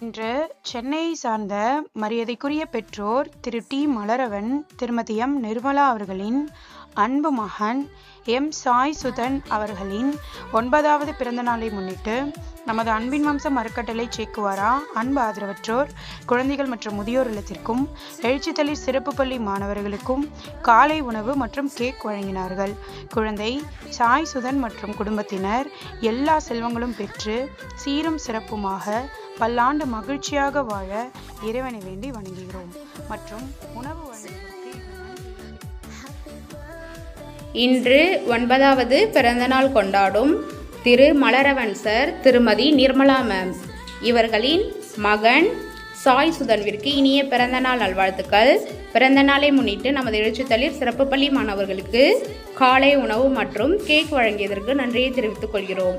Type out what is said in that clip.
இன்று சென்னையை சார்ந்த மரியாதைக்குரிய பெற்றோர் திரு. டி. மலரவன் திருமதி எம். நிர்மலா அவர்களின் அன்பு மகன் எம். சாய் சுதன் அவர்களின் ஒன்பதாவது பிறந்த நாளை முன்னிட்டு நமது அன்பின் வம்சம் அறக்கட்டளை சேக்குவாரா? அன்பு ஆதரவற்றோர் குழந்தைகள் மற்றும் முதியோர் இல்லத்திற்கும் எழுச்சித்தளிர் சிறப்பு பள்ளி மாணவர்களுக்கும் காலை உணவு மற்றும் கேக் வழங்கினார்கள். குழந்தை சாய் சுதன் மற்றும் குடும்பத்தினர் எல்லா செல்வங்களும் பெற்று சீரும் சிறப்புமாக பல்லாண்டு மகிழ்ச்சியாக வாழ இறைவனை வேண்டி வணங்குகிறோம். மற்றும் உணவு இன்று ஒன்பதாவது பிறந்தநாள் கொண்டாடும் திரு மலரவன் சார் திருமதி நிர்மலா மேம் இவர்களின் மகன் சாய் சுதன்விற்கு இனிய பிறந்தநாள் நல்வாழ்த்துக்கள். பிறந்தநாளை முன்னிட்டு நமது எழுச்சித்தளிர் சிறப்பு பள்ளி மாணவர்களுக்கு காலை உணவு மற்றும் கேக் வழங்கியதற்கு நன்றியை தெரிவித்துக் கொள்கிறோம்.